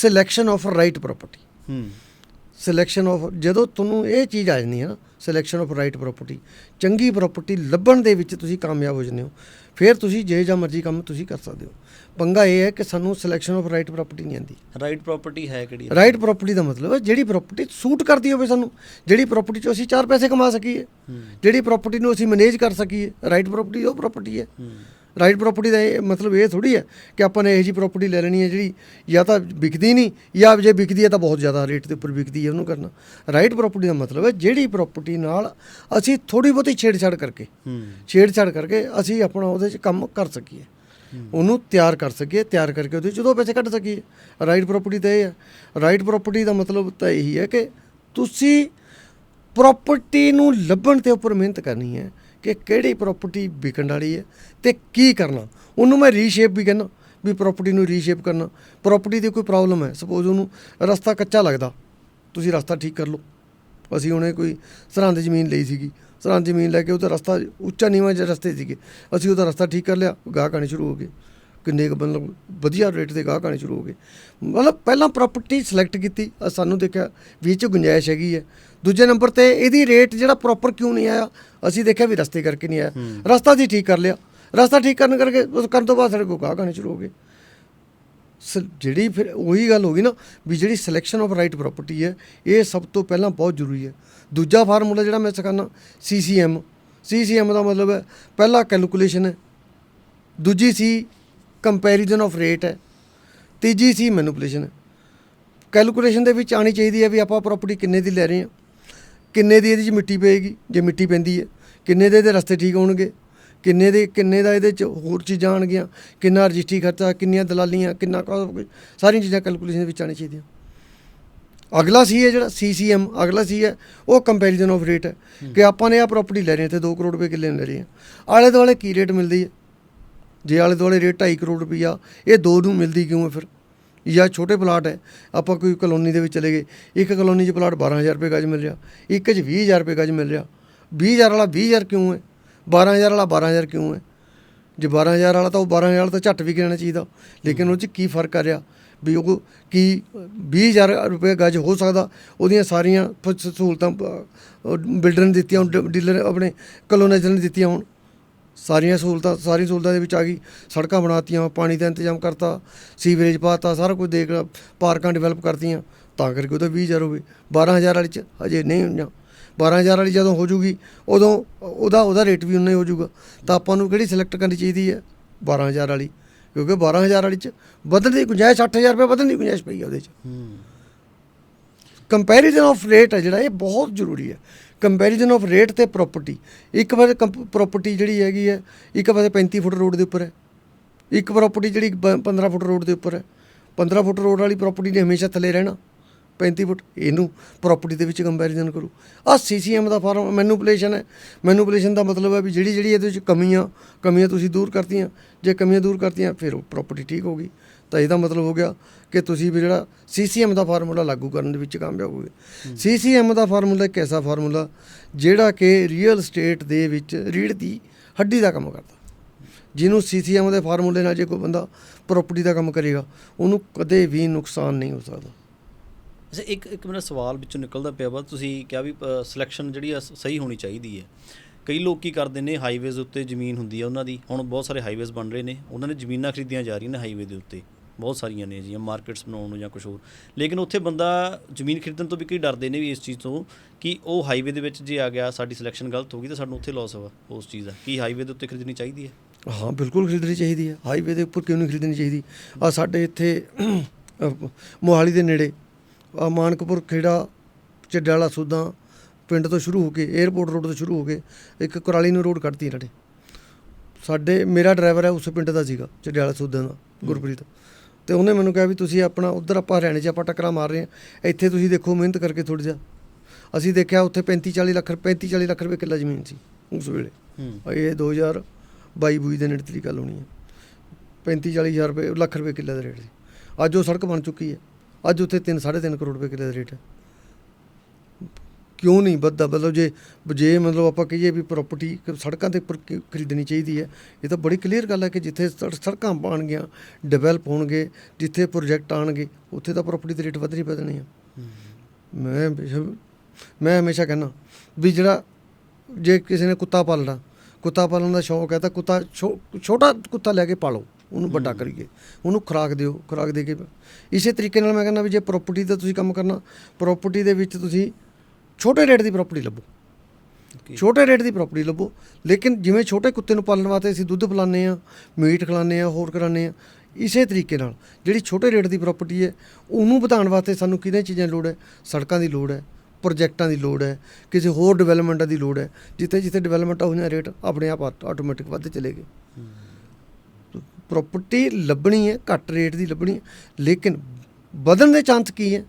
Selection of right property ਹੂੰ selection of ਜਦੋਂ ਤੁਹਾਨੂੰ ਇਹ ਚੀਜ਼ ਆ ਜਾਂਦੀ ਹੈ ਨਾ ਸਿਲੈਕਸ਼ਨ ਆਫ ਰਾਈਟ ਪ੍ਰਾਪਰਟੀ ਚੰਗੀ ਪ੍ਰਾਪਰਟੀ ਲੱਭਣ ਦੇ ਵਿੱਚ ਤੁਸੀਂ ਕਾਮਯਾਬ ਹੋ ਜਾਂਦੇ ਹੋ। ਫਿਰ ਤੁਸੀਂ ਜੇ ਜਾਂ ਮਰਜ਼ੀ ਕੰਮ ਤੁਸੀਂ ਕਰ ਸਕਦੇ ਹੋ। ਪੰਗਾ ਇਹ ਹੈ ਕਿ ਸਾਨੂੰ ਸਿਲੈਕਸ਼ਨ ਆਫ ਰਾਈਟ ਪ੍ਰਾਪਰਟੀ ਨਹੀਂ ਆਉਂਦੀ। ਰਾਈਟ ਪ੍ਰਾਪਰਟੀ ਹੈ ਕਿਹੜੀ? ਰਾਈਟ ਪ੍ਰਾਪਰਟੀ ਦਾ ਮਤਲਬ ਹੈ ਜਿਹੜੀ ਪ੍ਰਾਪਰਟੀ ਸੂਟ ਕਰਦੀ ਹੋਵੇ ਸਾਨੂੰ ਜਿਹੜੀ ਪ੍ਰਾਪਰਟੀ 'ਚੋਂ ਅਸੀਂ ਚਾਰ ਪੈਸੇ ਕਮਾ ਸਕੀਏ। ਜਿਹੜੀ ਪ੍ਰਾਪਰਟੀ ਨੂੰ ਅਸੀਂ ਮੈਨੇਜ ਕਰ ਸਕੀਏ ਰਾਈਟ ਪ੍ਰਾਪਰਟੀ ਉਹ ਪ੍ਰਾਪਰਟੀ ਹੂੰ। ਰਾਈਟ ਪ੍ਰਾਪਰਟੀ ਦਾ ਇਹ ਮਤਲਬ ਇਹ ਥੋੜੀ ਹੈ ਕਿ ਆਪਾਂ ਨੇ ਇਹੋ ਜੀ ਪ੍ਰਾਪਰਟੀ ਲੈ ਲੈਣੀ ਹੈ ਜਿਹੜੀ ਜਾਂ ਤਾਂ ਵਿਕਦੀ ਨਹੀਂ ਜਾਂ ਜੇ ਵਿਕਦੀ ਹੈ ਤਾਂ ਬਹੁਤ ਜ਼ਿਆਦਾ ਰੇਟ ਦੇ ਉੱਪਰ ਵਿਕਦੀ ਹੈ ਉਹਨੂੰ ਕਰਨਾ। ਰਾਈਟ ਪ੍ਰਾਪਰਟੀ ਦਾ ਮਤਲਬ ਹੈ ਜਿਹੜੀ ਪ੍ਰਾਪਰਟੀ ਨਾਲ ਅਸੀਂ ਥੋੜੀ ਬਹੁਤੀ ਛੇੜਛਾੜ ਕਰਕੇ ਛੇੜਛਾੜ ਕਰਕੇ ਅਸੀਂ ਆਪਣਾ ਉਹਦੇ 'ਚ ਕੰਮ ਕਰ ਸਕੀਏ। ਉਹਨੂੰ ਤਿਆਰ ਕਰ ਸਕੀਏ ਤਿਆਰ ਕਰਕੇ ਉਹਦੇ 'ਚ ਦੋ ਪੈਸੇ ਕੱਢ ਸਕੀਏ। ਰਾਈਟ ਪ੍ਰਾਪਰਟੀ ਤਾਂ ਇਹ ਹੈ। ਰਾਈਟ ਪ੍ਰਾਪਰਟੀ ਦਾ ਮਤਲਬ ਤਾਂ ਇਹੀ ਹੈ ਕਿ ਤੁਸੀਂ ਪ੍ਰਾਪਰਟੀ ਨੂੰ ਲੱਭਣ ਤੇ ਉੱਪਰ ਮਿਹਨਤ ਕਰਨੀ ਹੈ। ਕਿ ਕਿਹੜੀ ਪ੍ਰਾਪਰਟੀ ਵਿਕਣ ਵਾਲੀ ਹੈ ਤੇ ਕੀ ਕਰਨਾ। ਉਹਨੂੰ ਮੈਂ ਰੀਸ਼ੇਪ ਵੀ ਕਹਿੰਦਾ, ਵੀ ਪ੍ਰਾਪਰਟੀ ਨੂੰ ਰੀਸ਼ੇਪ ਕਰਨਾ। ਪ੍ਰਾਪਰਟੀ ਦੀ ਕੋਈ ਪ੍ਰੋਬਲਮ ਹੈ। ਸਪੋਜ਼ ਉਹਨੂੰ ਰਸਤਾ ਕੱਚਾ ਲੱਗਦਾ, ਤੁਸੀਂ ਰਸਤਾ ਠੀਕ ਕਰ ਲਓ। ਅਸੀਂ ਉਹਨੇ ਕੋਈ ਸਰਹੰਦ ਜ਼ਮੀਨ ਲਈ ਸੀਗੀ। ਸਰਹੰਦ ਜ਼ਮੀਨ ਲੈ ਕੇ ਉਹਦਾ ਰਸਤਾ ਉੱਚਾ ਨੀਵਾਂ ਜਿਹੇ ਰਸਤੇ ਸੀਗੇ। ਅਸੀਂ ਉਹਦਾ ਰਸਤਾ ਠੀਕ ਕਰ ਲਿਆ, ਗਾਹਕ ਆਉਣੇ ਸ਼ੁਰੂ ਹੋ ਗਏ। ਕਿੰਨੇ ਕੁ ਮਤਲਬ ਵਧੀਆ ਰੇਟ ਦੇ ਗਾਹਕ ਆਉਣੇ ਸ਼ੁਰੂ ਹੋ ਗਏ। ਮਤਲਬ ਪਹਿਲਾਂ ਪ੍ਰਾਪਰਟੀ ਸਿਲੈਕਟ ਕੀਤੀ ਅ ਸਾਨੂੰ ਦੇਖਿਆ ਵੀ ਇਹ 'ਚ ਗੁੰਜਾਇਸ਼ ਹੈਗੀ ਹੈ। ਦੂਜੇ ਨੰਬਰ ਤੇ ਇਹਦੀ ਰੇਟ ਜਿਹੜਾ ਪ੍ਰੋਪਰ ਕਿਉਂ ਨਹੀਂ ਆਇਆ ਅਸੀਂ ਦੇਖਿਆ ਵੀ ਰਸਤੇ ਕਰਕੇ ਨਹੀਂ ਆਇਆ। ਰਸਤਾ ਜੀ ਠੀਕ ਕਰ ਲਿਆ। ਰਸਤਾ ਠੀਕ ਕਰਨ ਕਰਕੇ ਉਸ ਕਰਨ ਤੋਂ ਬਾਅਦ ਸਾਡੇ ਕੋਲ ਗਾਹਕ ਆਉਣੇ ਸ਼ੁਰੂ ਹੋ ਗਏ। ਜਿਹੜੀ ਫਿਰ ਉਹੀ ਗੱਲ ਹੋ ਗਈ ਨਾ ਵੀ ਜਿਹੜੀ ਸਿਲੈਕਸ਼ਨ ਆਫ ਰਾਈਟ ਪ੍ਰਾਪਰਟੀ ਹੈ ਇਹ ਸਭ ਤੋਂ ਪਹਿਲਾਂ ਬਹੁਤ ਜ਼ਰੂਰੀ ਹੈ। ਦੂਜਾ ਫਾਰਮੂਲਾ ਜਿਹੜਾ ਮੈਂ ਸਿਖਾਉਣਾ ਸੀਸੀਐਮ ਸੀਸੀਐਮ ਦਾ ਮਤਲਬ ਹੈ ਪਹਿਲਾ ਕੈਲਕੂਲੇਸ਼ਨ ਹੈ। ਦੂਜੀ ਸੀ ਕੰਪੈਰੀਜ਼ਨ ਆਫ ਰੇਟ ਹੈ। ਤੀਜੀ ਸੀ ਮੈਨੂਪੂਲੇਸ਼ਨ ਕੈਲਕੂਲੇਸ਼ਨ ਦੇ ਵਿੱਚ ਆਣੀ ਚਾਹੀਦੀ ਹੈ ਵੀ ਆਪਾਂ ਪ੍ਰਾਪਰਟੀ ਕਿੰਨੇ ਦੀ ਲੈ ਰਹੇ ਹਾਂ। ਕਿੰਨੇ ਦੀ ਇਹਦੇ 'ਚ ਮਿੱਟੀ ਪਏਗੀ? ਜੇ ਮਿੱਟੀ ਪੈਂਦੀ ਹੈ ਕਿੰਨੇ ਦੇ ਇਹਦੇ ਰਸਤੇ ਠੀਕ ਹੋਣਗੇ? ਕਿੰਨੇ ਦੇ ਕਿੰਨੇ ਦਾ ਇਹਦੇ 'ਚ ਹੋਰ ਚੀਜ਼ਾਂ ਆਣਗੀਆਂ ਕਿੰਨਾ ਰਜਿਸਟਰੀ ਖਰਚਾ ਕਿੰਨੀਆਂ ਦਲਾਲੀਆਂ ਕਿੰਨਾ ਸਾਰੀਆਂ ਚੀਜ਼ਾਂ ਕੈਲਕੂਲੇਸ਼ਨ ਦੇ ਵਿੱਚ ਆਣੀ ਚਾਹੀਦੀਆਂ। ਅਗਲਾ ਸੀ ਹੈ ਜਿਹੜਾ ਸੀਸੀਐਮ ਅਗਲਾ ਸੀ ਹੈ ਉਹ ਕੰਪੈਰੀਜ਼ਨ ਆਫ ਰੇਟ ਹੈ। ਕਿ ਆਪਾਂ ਨੇ ਆ ਪ੍ਰਾਪਰਟੀ ਲੈ ਰਹੇ ਹਾਂ ਤੇ 2 ਕਰੋੜ ਰੁਪਏ ਕਿੱਲੇ ਲੈ ਰਹੇ ਹਾਂ। ਆਲੇ ਦੁਆਲੇ ਕੀ ਰੇਟ ਮਿਲਦੀ ਹੈ? ਜੇ ਆਲੇ ਦੁਆਲੇ ਰੇਟ 2.5 ਕਰੋੜ ਰੁਪਈਆ, ਇਹ ਦੋ ਨੂੰ ਮਿਲਦੀ ਕਿਉਂ ਹੈ ਫਿਰ? ਜਾਂ ਛੋਟੇ ਪਲਾਟ ਹੈ, ਆਪਾਂ ਕੋਈ ਕਲੋਨੀ ਦੇ ਵਿੱਚ ਚਲੇ ਗਏ, ਇੱਕ ਕਲੋਨੀ 'ਚ ਪਲਾਟ 12000 ਰੁਪਏ ਗਜ ਮਿਲ ਰਿਹਾ, ਇੱਕ 'ਚ 20000 ਰੁਪਏ ਗਜ ਮਿਲ ਰਿਹਾ। 20000 ਵਾਲਾ 20000 ਕਿਉਂ ਹੈ? 12000 ਵਾਲਾ 12000 ਕਿਉਂ ਹੈ? ਜੇ 12000 ਵਾਲਾ ਤਾਂ ਉਹ 12000 ਵਾਲਾ ਤਾਂ ਝੱਟ ਵੀ ਗਿਣਨਾ ਚਾਹੀਦਾ, ਲੇਕਿਨ ਉਹ 'ਚ ਕੀ ਫ਼ਰਕ ਆ ਰਿਹਾ? ਵੀ ਉਹ ਕੀ 20000 ਰੁਪਏ ਗਜ ਹੋ ਸਕਦਾ? ਉਹਦੀਆਂ ਸਾਰੀਆਂ ਫ- ਸਹੂਲਤਾਂ ਬਿਲਡਰ ਨੇ ਦਿੱਤੀਆਂ ਡੀਲਰ ਆਪਣੇ ਕਲੋਨਾਈਜ਼ਰ ਨੇ ਦਿੱਤੀਆਂ ਹੋਣ। ਸਾਰੀਆਂ ਸਹੂਲਤਾਂ ਸਾਰੀ ਸਹੂਲਤਾਂ ਦੇ ਵਿੱਚ ਆ ਗਈ। ਸੜਕਾਂ ਬਣਾਤੀਆਂ ਪਾਣੀ ਦਾ ਇੰਤਜ਼ਾਮ ਕਰਤਾ ਸੀਵਰੇਜ ਪਾਤਾ ਸਾਰਾ ਕੁਝ ਦੇਖ ਲਿਆ ਪਾਰਕਾਂ ਡਿਵੈਲਪ ਕਰਤੀਆਂ। ਤਾਂ ਕਰਕੇ ਉਹਦਾ 20000 ਹੋਵੇ। 12000 ਵਾਲੀ ਚ ਹਜੇ ਨਹੀਂ ਹੋਈਆਂ। 12000 ਵਾਲੀ ਜਦੋਂ ਹੋ ਜੂਗੀ ਉਦੋਂ ਉਹਦਾ ਉਹਦਾ ਰੇਟ ਵੀ ਉਨਾ ਹੀ ਹੋ ਜਾਊਗਾ ਤਾਂ ਆਪਾਂ ਨੂੰ ਕਿਹੜੀ ਸਿਲੈਕਟ ਕਰਨੀ ਚਾਹੀਦੀ ਹੈ? 12000 ਵਾਲੀ। ਕਿਉਂਕਿ 12000 ਵਾਲੀ ਚ ਵਧਣ ਦੀ ਗੁੰਜਾਇਸ਼ 8000 ਰੁਪਏ ਵਧਣ ਦੀ ਗੁੰਜਾਇਸ਼ ਪਈ ਹੈ ਉਹਦੇ ਚ। ਹੂੰ। ਕੰਪੈਰੀਜ਼ਨ ਆਫ ਰੇਟ ਹੈ ਜਿਹੜਾ ਇਹ ਬਹੁਤ ਜ਼ਰੂਰੀ ਹੈ। ਕੰਪੈਰੀਜ਼ਨ ਆਫ ਰੇਟ ਤੇ ਪ੍ਰਾਪਰਟੀ ਇੱਕ ਵਾਰ ਪ੍ਰਾਪਰਟੀ ਜਿਹੜੀ ਹੈਗੀ ਹੈ, ਇੱਕ ਪਾਸੇ 35 ਫੁੱਟ ਰੋਡ ਦੇ ਉੱਪਰ ਹੈ। ਇੱਕ ਪ੍ਰਾਪਰਟੀ ਜਿਹੜੀ ਬ- 15 ਫੁੱਟ ਰੋਡ ਦੇ ਉੱਪਰ ਹੈ। 15 ਫੁੱਟ ਰੋਡ ਵਾਲੀ ਪ੍ਰਾਪਰਟੀ ਨੇ ਹਮੇਸ਼ਾ ਥੱਲੇ ਰਹਿਣਾ। 35 ਫੁੱਟ ਇਹਨੂੰ ਪ੍ਰਾਪਰਟੀ ਦੇ ਵਿੱਚ ਕੰਪੈਰੀਜ਼ਨ ਕਰੋ। ਆ ਸੀਸੀਐਮ ਦਾ ਫਾਰਮ ਮੈਨੂਪੂਲੇਸ਼ਨ ਹੈ। ਮੈਨੂਪੂਲੇਸ਼ਨ ਦਾ ਮਤਲਬ ਹੈ ਵੀ ਜਿਹੜੀ ਜਿਹੜੀ ਇਹਦੇ ਵਿੱਚ ਕਮੀਆਂ ਕਮੀਆਂ ਤੁਸੀਂ ਦੂਰ ਕਰਤੀਆਂ ਜੇ ਕਮੀਆਂ ਦੂਰ ਕਰਤੀਆਂ ਫਿਰ ਉਹ ਪ੍ਰਾਪਰਟੀ ਠੀਕ ਹੋ ਗਈ। ਤਾਂ ਇਹਦਾ ਮਤਲਬ ਹੋ ਗਿਆ ਕਿ ਤੁਸੀਂ ਵੀ ਜਿਹੜਾ ਸੀਸੀਐਮ ਦਾ ਫਾਰਮੂਲਾ ਲਾਗੂ ਕਰਨ ਦੇ ਵਿੱਚ ਕਾਮਯਾਬ ਹੋਗੇ ਸੀਸੀਐਮ ਦਾ ਫਾਰਮੂਲਾ ਇੱਕ ਐਸਾ ਫਾਰਮੂਲਾ ਜਿਹੜਾ ਕਿ ਰੀਅਲ ਸਟੇਟ ਦੇ ਵਿੱਚ ਰੀੜ ਦੀ ਹੱਡੀ ਦਾ ਕੰਮ ਕਰਦਾ। ਜਿਹਨੂੰ ਸੀਸੀਐਮ ਦੇ ਫਾਰਮੂਲੇ ਨਾਲ ਜੇ ਕੋਈ ਬੰਦਾ ਪ੍ਰਾਪਰਟੀ ਦਾ ਕੰਮ ਕਰੇਗਾ ਉਹਨੂੰ ਕਦੇ ਵੀ ਨੁਕਸਾਨ ਨਹੀਂ ਹੋ ਸਕਦਾ। ਅੱਛਾ, ਇੱਕ ਇੱਕ ਮੇਰਾ ਸਵਾਲ ਵਿੱਚੋਂ ਨਿਕਲਦਾ ਪਿਆ ਵਾ, ਤੁਸੀਂ ਕਿਹਾ ਵੀ ਸਿਲੈਕਸ਼ਨ ਜਿਹੜੀ ਆ ਸਹੀ ਹੋਣੀ ਚਾਹੀਦੀ ਹੈ। ਕਈ ਲੋਕ ਕੀ ਕਰਦੇ ਨੇ ਹਾਈਵੇਜ਼ ਉੱਤੇ ਜ਼ਮੀਨ ਹੁੰਦੀ ਹੈ ਉਹਨਾਂ ਦੀ। ਹੁਣ ਬਹੁਤ ਸਾਰੇ ਹਾਈਵੇਜ਼ ਬਣ ਰਹੇ ਨੇ, ਉਹਨਾਂ ਨੇ ਜ਼ਮੀਨਾਂ ਖਰੀਦੀਆਂ ਜਾ ਰਹੀਆਂ ਨੇ ਹਾਈਵੇ ਦੇ ਉੱਤੇ। ਬਹੁਤ ਸਾਰੀਆਂ ਨੇ ਜੀ ਮਾਰਕੀਟਸ ਬਣਾਉਣ ਨੂੰ ਜਾਂ ਕੁਝ ਹੋਰ। ਲੇਕਿਨ ਉੱਥੇ ਬੰਦਾ ਜ਼ਮੀਨ ਖਰੀਦਣ ਤੋਂ ਵੀ ਕਈ ਡਰਦੇ ਨੇ ਵੀ ਇਸ ਚੀਜ਼ ਤੋਂ, ਕਿ ਉਹ ਹਾਈਵੇ ਦੇ ਵਿੱਚ ਜੇ ਆ ਗਿਆ, ਸਾਡੀ ਸਿਲੈਕਸ਼ਨ ਗਲਤ ਹੋ ਗਈ ਤਾਂ ਸਾਨੂੰ ਉੱਥੇ ਲਾਸ ਵਾ ਉਸ ਚੀਜ਼ ਦਾ। ਕੀ ਹਾਈਵੇ ਦੇ ਉੱਤੇ ਖਰੀਦਣੀ ਚਾਹੀਦੀ ਹੈ? ਹਾਂ, ਬਿਲਕੁਲ ਖਰੀਦਣੀ ਚਾਹੀਦੀ ਹੈ। ਹਾਈਵੇ ਦੇ ਉੱਪਰ ਕਿਉਂ ਨਹੀਂ ਖਰੀਦਣੀ ਚਾਹੀਦੀ? ਆ ਸਾਡੇ ਇੱਥੇ ਮੋਹਾਲੀ ਦੇ ਨੇੜੇ ਮਾਨਕਪੁਰ ਖੇੜਾ ਚੱਡਾਲਾ ਸੁੱਦਾਂ ਪਿੰਡ ਤੋਂ ਸ਼ੁਰੂ ਹੋ ਕੇ 에ਅਰਪੋਰਟ ਰੋਡ ਤੋਂ ਸ਼ੁਰੂ ਹੋ ਕੇ ਇੱਕ ਕੁਰਾਲੀ ਨੂੰ ਰੋਡ ਕੱਢਤੀ ਇਹਨਾਂ ਨੇ। ਸਾਡੇ ਮੇਰਾ ਡਰਾਈਵਰ ਹੈ ਉਸ ਪਿੰਡ ਦਾ ਸੀਗਾ ਚੱਡਾਲਾ ਸੁੱਦਾਂ ਦਾ ਗੁਰਪ੍ਰੀਤ। ਤੇ ਉਹਨੇ ਮੈਨੂੰ ਕਿਹਾ ਵੀ ਤੁਸੀਂ ਆਪਣਾ ਉਧਰ ਆਪਾਂ ਹਰਿਆਣੇ 'ਚ ਆਪਾਂ ਟੱਕਰਾਂ ਮਾਰ ਰਹੇ ਹਾਂ ਇੱਥੇ ਤੁਸੀਂ ਦੇਖੋ ਮਿਹਨਤ ਕਰਕੇ ਥੋੜ੍ਹਾ ਜਿਹਾ। ਅਸੀਂ ਦੇਖਿਆ ਉੱਥੇ 35 40 ਲੱਖ 35 40 ਲੱਖ ਰੁਪਏ ਕਿੱਲਾ ਜ਼ਮੀਨ ਸੀ ਉਸ ਵੇਲੇ। ਇਹ 2022 ਬੂਈ ਦੇ ਨੇੜੇ ਦੀ ਗੱਲ ਹੋਣੀ ਹੈ। 35 40 ਹਜ਼ਾਰ ਰੁਪਏ ਲੱਖ ਰੁਪਏ ਕਿੱਲੇ ਦਾ ਰੇਟ ਸੀ। ਅੱਜ ਉਹ ਸੜਕ ਬਣ ਚੁੱਕੀ ਹੈ। ਅੱਜ ਉੱਥੇ 3 3.5 ਕਰੋੜ ਰੁਪਏ ਕਿੱਲੇ ਦਾ ਰੇਟ ਹੈ। ਕਿਉਂ ਨਹੀਂ ਵੱਧਦਾ? ਮਤਲਬ ਜੇ ਜੇ ਮਤਲਬ ਆਪਾਂ ਕਹੀਏ ਵੀ ਪ੍ਰਾਪਰਟੀ ਸੜਕਾਂ ਦੇ ਉੱਪਰ ਖਰੀਦਣੀ ਚਾਹੀਦੀ ਹੈ, ਇਹ ਤਾਂ ਬੜੀ ਕਲੀਅਰ ਗੱਲ ਹੈ ਕਿ ਜਿੱਥੇ ਸੜ- ਸੜਕਾਂ ਬਣਗੀਆਂ ਡਿਵੈਲਪ ਹੋਣਗੇ, ਜਿੱਥੇ ਪ੍ਰੋਜੈਕਟ ਆਣਗੇ, ਉੱਥੇ ਤਾਂ ਪ੍ਰਾਪਰਟੀ ਦੇ ਰੇਟ ਵਧਣੇ ਵਧਣੇ ਆ। ਮੈਂ ਮੈਂ ਹਮੇਸ਼ਾ ਕਹਿੰਦਾ ਵੀ ਜਿਹੜਾ ਜੇ ਕਿਸੇ ਨੇ ਕੁੱਤਾ ਪਾਲਣਾ, ਕੁੱਤਾ ਪਾਲਣ ਦਾ ਸ਼ੌਂਕ ਹੈ ਤਾਂ ਕੁੱਤਾ ਛੋ- ਛੋਟਾ ਕੁੱਤਾ ਲੈ ਕੇ ਪਾਲੋ। ਉਹਨੂੰ ਵੱਡਾ ਕਰੀਏ। ਉਹਨੂੰ ਖੁਰਾਕ ਦਿਓ ਖੁਰਾਕ ਦੇ ਕੇ। ਇਸੇ ਤਰੀਕੇ ਨਾਲ ਮੈਂ ਕਹਿੰਦਾ ਵੀ ਜੇ ਪ੍ਰਾਪਰਟੀ ਦਾ ਤੁਸੀਂ ਕੰਮ ਕਰਨਾ ਪ੍ਰਾਪਰਟੀ ਦੇ ਵਿੱਚ ਤੁਸੀਂ ਛੋਟੇ ਰੇਟ ਦੀ ਪ੍ਰਾਪਰਟੀ ਲੱਭੋ. ਛੋਟੇ ਰੇਟ ਦੀ ਪ੍ਰਾਪਰਟੀ ਲੱਭੋ। ਲੇਕਿਨ ਜਿਵੇਂ ਛੋਟੇ ਕੁੱਤੇ ਨੂੰ ਪਾਲਣ ਵਾਸਤੇ ਅਸੀਂ ਦੁੱਧ ਪਿਲਾਉਂਦੇ ਆ ਮੀਟ ਖਿਲਾਉਂਦੇ ਆ ਹੋਰ ਕਰਾਉਂਦੇ ਆ ਇਸੇ ਤਰੀਕੇ ਨਾਲ ਜਿਹੜੀ ਛੋਟੇ ਰੇਟ ਦੀ ਪ੍ਰਾਪਰਟੀ ਹੈ ਉਹਨੂੰ ਵਧਾਉਣ ਵਾਸਤੇ ਸਾਨੂੰ ਕਿਹਨਾਂ ਚੀਜ਼ਾਂ ਲੋੜ ਹੈ? ਸੜਕਾਂ ਦੀ ਲੋੜ ਹੈ ਪ੍ਰੋਜੈਕਟਾਂ ਦੀ ਲੋੜ ਹੈ ਕਿਸੇ ਹੋਰ ਡਿਵੈਲਪਮੈਂਟਾਂ ਦੀ ਲੋੜ ਹੈ ਜਿੱਥੇ ਜਿੱਥੇ ਡਿਵੈਲਪਮੈਂਟ ਹੋਈਆਂ ਰੇਟ ਆਪਣੇ ਆਪ ਆਟੋਮੈਟਿਕ ਵੱਧਦੇ ਚਲੇ ਗਏ। ਪ੍ਰਾਪਰਟੀ ਲੱਭਣੀ ਹੈ ਘੱਟ ਰੇਟ ਦੀ ਲੱਭਣੀ ਹੈ ਲੇਕਿਨ ਵਧਣ ਦੇ ਚਾਂਸ ਕੀ ਹੈ?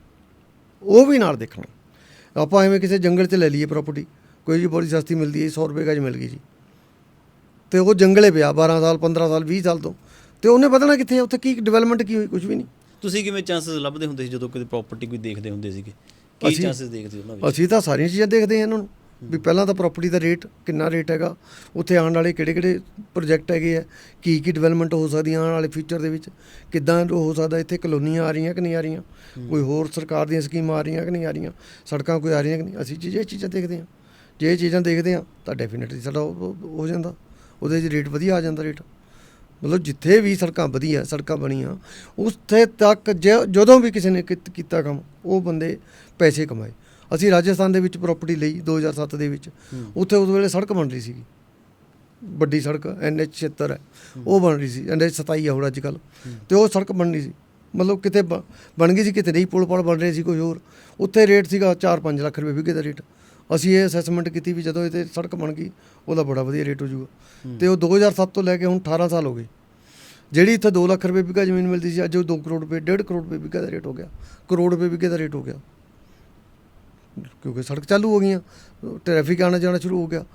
ਉਹ ਵੀ ਨਾਲ ਦੇਖਣਾ। ਆਪਾਂ ਐਵੇਂ ਕਿਸੇ ਜੰਗਲ 'ਚ ਲੈ ਲਈਏ ਪ੍ਰਾਪਰਟੀ ਕੋਈ ਜੀ ਬੜੀ ਸਸਤੀ ਮਿਲਦੀ ਹੈ 100 ਰੁਪਏ ਗਜ ਮਿਲ ਗਈ ਜੀ। ਤੇ ਉਹ ਜੰਗਲੇ ਪਿਆ 12 ਸਾਲ 15 ਸਾਲ 20 ਸਾਲ ਤੋਂ। ਤੇ ਉਹਨੇ ਵਧਣਾ ਕਿੱਥੇ ਹੈ? ਉੱਥੇ ਕੀ ਡਿਵੈਲਪਮੈਂਟ ਕੀ ਹੋਈ? ਕੁਝ ਵੀ ਨਹੀਂ। ਤੁਸੀਂ ਕਿਵੇਂ ਚਾਂਸਸ ਲੱਭਦੇ ਹੁੰਦੇ ਸੀ ਜਦੋਂ ਕਿਤੇ ਪ੍ਰਾਪਰਟੀ ਕੋਈ ਦੇਖਦੇ ਹੁੰਦੇ ਸੀਗੇ? ਕੀ ਚਾਂਸਸ ਦੇਖਦੇ ਉਹਨਾਂ ਵਿੱਚ? ਅਸੀਂ ਤਾਂ ਸਾਰੀਆਂ ਚੀਜ਼ਾਂ ਦੇਖਦੇ ਹਾਂ ਇਹਨਾਂ ਨੂੰ। ਵੀ ਪਹਿਲਾਂ ਤਾਂ ਪ੍ਰਾਪਰਟੀ ਦਾ ਰੇਟ ਕਿੰਨਾ ਰੇਟ ਹੈਗਾ ਉੱਥੇ ਆਉਣ ਵਾਲੇ ਕਿਹੜੇ ਕਿਹੜੇ ਪ੍ਰੋਜੈਕਟ ਹੈਗੇ ਆ ਕੀ ਕੀ ਡਿਵੈਲਪਮੈਂਟ ਹੋ ਸਕਦੀ ਆਉਣ ਵਾਲੇ ਫਿਊਚਰ ਦੇ ਵਿੱਚ ਕਿੱਦਾਂ ਹੋ ਸਕਦਾ ਇੱਥੇ ਕਲੋਨੀਆਂ ਆ ਰਹੀਆਂ ਕਿ ਨਹੀਂ ਆ ਰਹੀਆਂ ਕੋਈ ਹੋਰ ਸਰਕਾਰ ਦੀਆਂ ਸਕੀਮਾਂ ਆ ਰਹੀਆਂ ਕਿ ਨਹੀਂ ਆ ਰਹੀਆਂ ਸੜਕਾਂ ਕੋਈ ਆ ਰਹੀਆਂ ਕਿ ਨਹੀਂ ਅਸੀਂ ਚੀਜ਼ਾਂ ਚੀਜ਼ਾਂ ਦੇਖਦੇ ਹਾਂ। ਜੇ ਇਹ ਚੀਜ਼ਾਂ ਦੇਖਦੇ ਹਾਂ ਤਾਂ ਡੈਫੀਨਿਟਲੀ ਸਾਡਾ ਹੋ ਜਾਂਦਾ ਉਹਦੇ 'ਚ ਰੇਟ ਵਧੀਆ ਆ ਜਾਂਦਾ ਰੇਟ ਮਤਲਬ ਜਿੱਥੇ ਵੀ ਸੜਕਾਂ ਵਧੀਆ ਸੜਕਾਂ ਬਣੀਆਂ ਉੱਥੇ ਤੱਕ ਜਦੋਂ ਵੀ ਕਿਸੇ ਨੇ ਕੀਤਾ ਕੰਮ ਉਹ ਬੰਦੇ ਪੈਸੇ ਕਮਾਏ। ਅਸੀਂ ਰਾਜਸਥਾਨ ਦੇ ਵਿੱਚ ਪ੍ਰਾਪਰਟੀ ਲਈ 2007 ਦੇ ਵਿੱਚ। ਉੱਥੇ ਉਸ ਵੇਲੇ ਸੜਕ ਬਣ ਰਹੀ ਸੀਗੀ। ਵੱਡੀ ਸੜਕ ਐਨਐਚ 76 ਹੈ। ਉਹ ਬਣ ਰਹੀ ਸੀ ਐਨਐਚ 27 ਹੈ ਹੁਣ ਅੱਜ ਕੱਲ ਤੇ ਉਹ ਸੜਕ ਬਣ ਰਹੀ ਸੀ। ਮਤਲਬ ਕਿਤੇ ਬਣ ਗਈ ਸੀ ਕਿਤੇ ਨਹੀਂ। ਪੁਲ ਪੜ ਬਣ ਰਹੇ ਸੀ ਕੋਈ ਹੋਰ। ਉੱਥੇ ਰੇਟ ਸੀਗਾ 4-5 ਲੱਖ ਰੁਪਏ ਵਿਗੇ ਦਾ ਰੇਟ ਅਸੀਂ ਇਹ ਅਸੈਸਮੈਂਟ ਕੀਤੀ ਵੀ ਜਦੋਂ ਇਹ ਤੇ ਸੜਕ ਬਣ ਗਈ ਉਹਦਾ ਬੜਾ ਵਧੀਆ ਰੇਟ ਹੋ ਜਾਊਗਾ। ਤੇ ਉਹ 2007 ਤੋਂ ਲੈ ਕੇ ਹੁਣ 18 ਸਾਲ ਹੋ ਗਏ। ਜਿਹੜੀ ਇੱਥੇ 2 ਲੱਖ ਰੁਪਏ ਵਿਗਾ ਜ਼ਮੀਨ ਮਿਲਦੀ ਸੀ ਅੱਜ ਉਹ 2 ਕਰੋੜ ਰੁਪਏ 1.5 ਕਰੋੜ ਰੁਪਏ ਵਿਗਾ ਦਾ ਰੇਟ ਹੋ ਗਿਆ। ਕਰੋੜ ਰੁਪਏ ਵਿਗੇ ਦਾ ਰੇਟ ਹੋ ਗਿਆ। ਕਿਉਂਕਿ ਸੜਕ ਚਾਲੂ ਹੋ ਗਈਆਂ ਟ੍ਰੈਫਿਕ ਆਣਾ ਜਾਣਾ ਸ਼ੁਰੂ ਹੋ ਗਿਆ।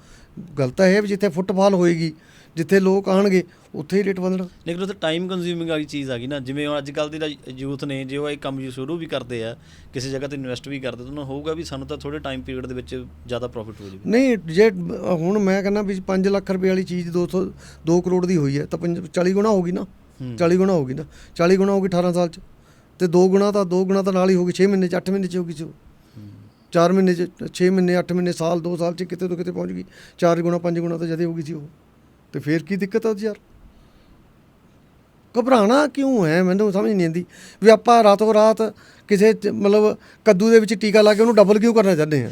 ਗੱਲ ਤਾਂ ਇਹ ਹੈ ਵੀ ਜਿੱਥੇ ਫੁੱਟਫਾਲ ਹੋਏਗੀ ਜਿੱਥੇ ਲੋਕ ਆਣਗੇ ਉੱਥੇ ਹੀ ਰੇਟ ਵਧਣਾ। ਲੇਕਿਨ ਉਹ ਤਾਂ ਟਾਈਮ ਕੰਜ਼ਿਊਮਿੰਗ ਵਾਲੀ ਚੀਜ਼ ਆ ਗਈ ਨਾ। ਜਿਵੇਂ ਹੁਣ ਅੱਜ ਕੱਲ ਦੀ ਯੂਥ ਨੇ ਜੇ ਉਹ ਇਹ ਕੰਮ ਜੀ ਸ਼ੁਰੂ ਵੀ ਕਰਦੇ ਆ ਕਿਸੇ ਜਗ੍ਹਾ ਤੇ ਇਨਵੈਸਟ ਵੀ ਕਰਦੇ ਤਾਂ ਉਹਨਾਂ ਹੋਊਗਾ ਵੀ ਸਾਨੂੰ ਤਾਂ ਥੋੜੇ ਟਾਈਮ ਪੀਰੀਅਡ ਦੇ ਵਿੱਚ ਜ਼ਿਆਦਾ ਪ੍ਰੋਫਿਟ ਹੋ ਜਾਵੇ। ਨਹੀਂ ਜੇ ਹੁਣ ਮੈਂ ਕਹਿੰਦਾ ਵੀ 5 ਲੱਖ ਰੁਪਏ ਵਾਲੀ ਚੀਜ਼ 200 2 ਕਰੋੜ ਦੀ ਹੋਈ ਹੈ ਤਾਂ ਪੰਜ- 40 ਗੁਣਾ ਹੋਗੀ ਨਾ। 40 ਗੁਣਾ ਹੋਗੀ ਨਾ। 40 ਗੁਣਾ ਹੋਗੀ 18 ਸਾਲ ਚ। ਤੇ 2 ਗੁਣਾ ਤਾਂ 2 ਗੁਣਾ ਤਾਂ ਨਾਲ ਹੀ ਹੋਗੀ 6 ਮਹੀਨੇ ਚ 8 ਮਹੀਨੇ ਚ ਹੋਗੀ ਸੀ 4 ਮਹੀਨੇ ਚ 6 ਮਹੀਨੇ 8 ਮਹੀਨੇ, ਸਾਲ 2 ਸਾਲ ਚ ਕਿਤੇ ਤੋਂ ਕਿਤੇ ਪਹੁੰਚ ਗਈ। 4 ਗੁਣਾ 5 ਗੁਣਾ ਤਾਂ ਜਦੇ ਗਈ ਸੀ ਉਹ। ਤੇ ਫੇਰ ਕੀ ਦਿੱਕਤ ਆ ਯਾਰ? ਘਬਰਾਣਾ ਕਿਉਂ ਹੈ? ਮੈਨੂੰ ਸਮਝ ਨਹੀਂ ਆਉਂਦੀ। ਵੀ ਆਪਾਂ ਰਾਤੋਂ ਰਾਤ ਕਿਸੇ ਮਤਲਬ ਕੱਦੂ ਦੇ ਵਿੱਚ ਟੀਕਾ ਲਾ ਕੇ ਉਹਨੂੰ ਡਬਲ ਕਿਉਂ ਕਰਨਾ ਚਾਹੁੰਦੇ ਆ?